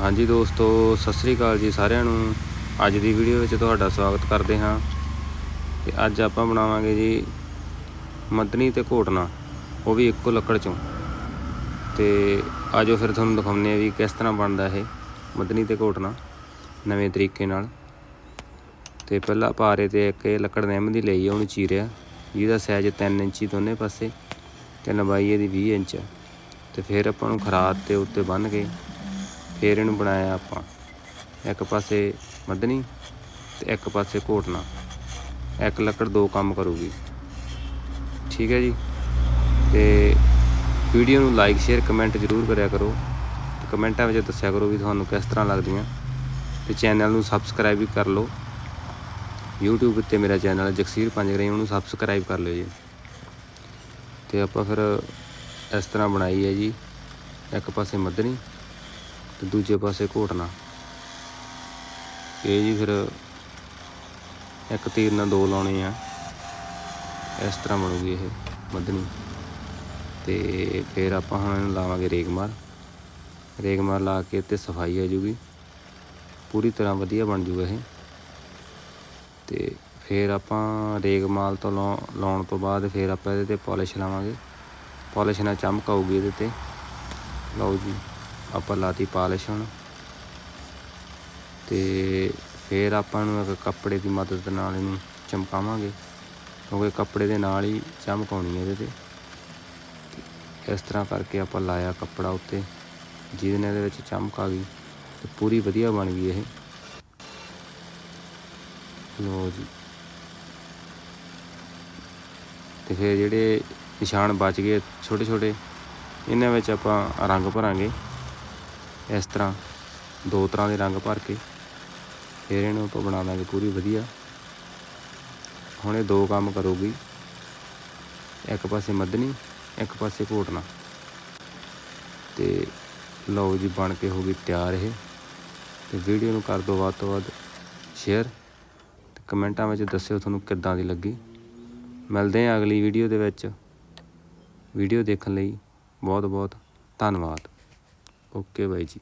ਹਾਂਜੀ ਦੋਸਤੋ, ਸਤਿ ਸ੍ਰੀ ਅਕਾਲ ਜੀ ਸਾਰਿਆਂ ਨੂੰ। ਅੱਜ ਦੀ ਵੀਡੀਓ ਵਿੱਚ ਤੁਹਾਡਾ ਸਵਾਗਤ ਕਰਦੇ ਹਾਂ। ਤੇ ਅੱਜ ਆਪਾਂ ਬਣਾਵਾਂਗੇ ਜੀ ਮਦਨੀ ਤੇ ਘੋਟਣਾ ਉਹ ਵੀ ਇੱਕੋ ਲੱਕੜ ਚੋਂ। ਤੇ ਆਜੋ ਫਿਰ ਤੁਹਾਨੂੰ ਦਿਖਾਉਂਦੇ ਆ ਵੀ ਕਿਸ ਤਰ੍ਹਾਂ ਬਣਦਾ ਇਹ ਮਦਨੀ ਤੇ ਘੋਟਨਾ ਨਵੇਂ ਤਰੀਕੇ ਨਾਲ। ਤੇ ਪਹਿਲਾਂ ਪਾਰੇ ਤੇ ਇੱਕ ਇਹ ਲੱਕੜ ਨਿੰਮ ਦੀ ਲਈ ਆ, ਉਹਨੂੰ ਚੀਰਿਆ। ਜਿਹਦਾ ਸਾਈਜ਼ 3 ਇੰਚੀ ਦੋਨੇ ਪਾਸੇ ਤੇ ਲੰਬਾਈ ਇਹਦੀ 20 ਇੰਚ। ਆ। ਤੇ ਫਿਰ ਆਪਾਂ ਨੂੰ ਖਰਾਤ ਤੇ ਉੱਤੇ ਬੰਨ੍ਹ ਕੇ ਫਿਰ ਇਹਨੂੰ ਬਣਾਇਆ ਆਪਾਂ। ਇੱਕ ਪਾਸੇ ਮੱਧਨੀ ਤੇ ਇੱਕ ਪਾਸੇ ਘੋਟਣਾ। ਇੱਕ ਲੱਕੜ ਦੋ ਕੰਮ ਕਰੂਗੀ। ਠੀਕ ਹੈ ਜੀ? ਤੇ ਵੀਡੀਓ ਨੂੰ ਲਾਈਕ ਸ਼ੇਅਰ ਕਮੈਂਟ ਜ਼ਰੂਰ ਕਰਿਆ ਕਰੋ। ਤੇ ਕਮੈਂਟਾਂ ਵਿੱਚ ਦੱਸਿਆ ਕਰੋ ਵੀ ਤੁਹਾਨੂੰ ਕਿਸ ਤਰ੍ਹਾਂ ਲੱਗਦੀਆਂ। ਤੇ ਚੈਨਲ ਨੂੰ ਸਬਸਕ੍ਰਾਈਬ ਵੀ ਕਰ ਲਓ। YouTube ਉੱਤੇ ਮੇਰਾ ਚੈਨਲ ਹੈ ਜਗਸੀਰ ਪੰਜਗਰੇ ਉਹਨੂੰ ਸਬਸਕ੍ਰਾਈਬ ਕਰ ਲਿਓ ਜੀ। ਤੇ ਆਪਾਂ ਫਿਰ ਇਸ ਤਰ੍ਹਾਂ ਬਣਾਈ ਹੈ ਜੀ। ਇੱਕ ਪਾਸੇ ਮੱਧਨੀ ਤੇ ਦੂਜੇ ਪਾਸੇ ਘੋਟਣਾ। ਇਹ ਜੀ ਫਿਰ ਇੱਕ ਤੀਰ ਨਾਲ ਦੋ ਲਾਉਣੇ ਆ। ਇਸ ਤਰ੍ਹਾਂ ਬਣੂਗੀ ਇਹ ਮਦਨੀ ਤੇ ਫਿਰ ਆਪਾਂ ਹੁਣ ਇਹਨੂੰ ਲਾਵਾਂਗੇ ਰੇਗਮਾਰ ਰੇਗਮਾਰ ਲਾ ਕੇ ਤੇ ਸਫ਼ਾਈ ਆ ਜੂਗੀ। ਪੂਰੀ ਤਰ੍ਹਾਂ ਵਧੀਆ ਬਣ ਜੂਗਾ ਇਹ। ਤੇ ਫਿਰ ਆਪਾਂ ਰੇਗਮਾਲ ਤੋਂ ਲਾਉ- ਲਾਉਣ ਤੋਂ ਬਾਅਦ ਫਿਰ ਆਪਾਂ ਇਹਦੇ ਤੇ ਪਾਲਿਸ਼ ਲਾਵਾਂਗੇ। ਪਾਲਿਸ਼ ਨਾਲ ਚਮਕ ਆਊਗੀ ਇਹਦੇ ਤੇ। ਲਓ ਜੀ। ਆਪਾਂ ਲਾਤੀ ਪਾਲਿਸ਼ ਹੁਣ। ਤੇ ਫਿਰ ਆਪਾਂ ਨੂੰ ਇੱਕ ਕੱਪੜੇ ਦੀ ਮਦਦ ਨਾਲ ਇਹਨੂੰ ਚਮਕਾਵਾਂਗੇ, ਕਿਉਂਕਿ ਕੱਪੜੇ ਦੇ ਨਾਲ ਹੀ ਚਮਕ ਆਉਣੀ ਹੈ ਇਹਦੇ ਤੇ। ਇਸ ਤਰ੍ਹਾਂ ਕਰਕੇ ਆਪਾਂ ਲਾਇਆ ਕੱਪੜਾ ਉੱਤੇ, ਜਿਹਦੇ ਨਾਲ ਇਹਦੇ ਵਿੱਚ ਚਮਕ ਆ ਗਈ ਤੇ ਪੂਰੀ ਵਧੀਆ ਬਣ ਗਈ ਇਹ। ਲਓ ਜੀ। ਤੇ ਫਿਰ ਜਿਹੜੇ ਨਿਸ਼ਾਨ ਬਚ ਗਏ ਛੋਟੇ ਛੋਟੇ ਇਹਨਾਂ ਵਿੱਚ ਆਪਾਂ ਰੰਗ ਭਰਾਂਗੇ। ਇਸ ਤਰ੍ਹਾਂ ਦੋ ਤਰ੍ਹਾਂ ਦੇ ਰੰਗ ਭਰ ਕੇ ਫਿਰ ਇਹਨੂੰ ਆਪਾਂ ਬਣਾ ਦਾਂਗੇ ਪੂਰੀ ਵਧੀਆ। ਹੁਣ ਇਹ ਦੋ ਕੰਮ ਕਰੂਗੀ। ਇੱਕ ਪਾਸੇ ਮੱਧਨੀ, ਇੱਕ ਪਾਸੇ ਘੋਟਣਾ। ਤੇ ਲਓ ਜੀ ਬਣ ਕੇ ਹੋ ਗਈ ਤਿਆਰ ਇਹ। ਤੇ ਵੀਡੀਓ ਨੂੰ ਕਰ ਦਿਓ ਵੱਧ ਤੋਂ ਵੱਧ ਸ਼ੇਅਰ ਤੇ ਕਮੈਂਟਾਂ ਵਿੱਚ ਦੱਸਿਓ ਤੁਹਾਨੂੰ ਕਿੱਦਾਂ ਦੀ ਲੱਗੀ। ਮਿਲਦੇ ਹਾਂ ਅਗਲੀ ਵੀਡੀਓ ਦੇ ਵਿੱਚ। ਵੀਡੀਓ ਦੇਖਣ ਲਈ ਬਹੁਤ ਬਹੁਤ ਧੰਨਵਾਦ। OK バイジ